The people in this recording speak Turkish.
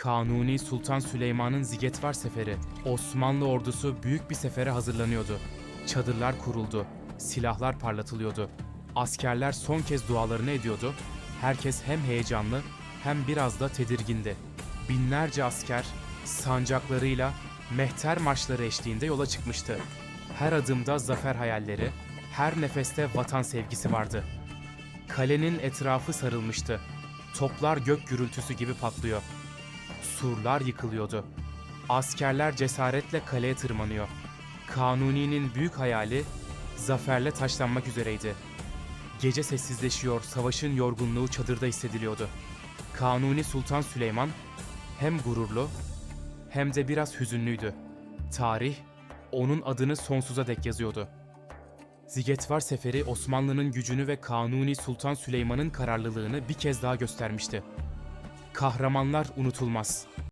Kanuni Sultan Süleyman'ın Zigetvar Seferi. Osmanlı ordusu büyük bir sefere hazırlanıyordu. Çadırlar kuruldu, silahlar parlatılıyordu. Askerler son kez dualarını ediyordu. Herkes hem heyecanlı hem biraz da tedirgindi. Binlerce asker sancaklarıyla mehter marşları eşliğinde yola çıkmıştı. Her adımda zafer hayalleri, her nefeste vatan sevgisi vardı. Kalenin etrafı sarılmıştı. Toplar gök gürültüsü gibi patlıyor. Surlar yıkılıyordu. Askerler cesaretle kaleye tırmanıyor. Kanuni'nin büyük hayali zaferle taşlanmak üzereydi. Gece sessizleşiyor, savaşın yorgunluğu çadırda hissediliyordu. Kanuni Sultan Süleyman hem gururlu hem de biraz hüzünlüydü. Tarih onun adını sonsuza dek yazıyordu. Zigetvar Seferi Osmanlı'nın gücünü ve Kanuni Sultan Süleyman'ın kararlılığını bir kez daha göstermişti. Kahramanlar unutulmaz.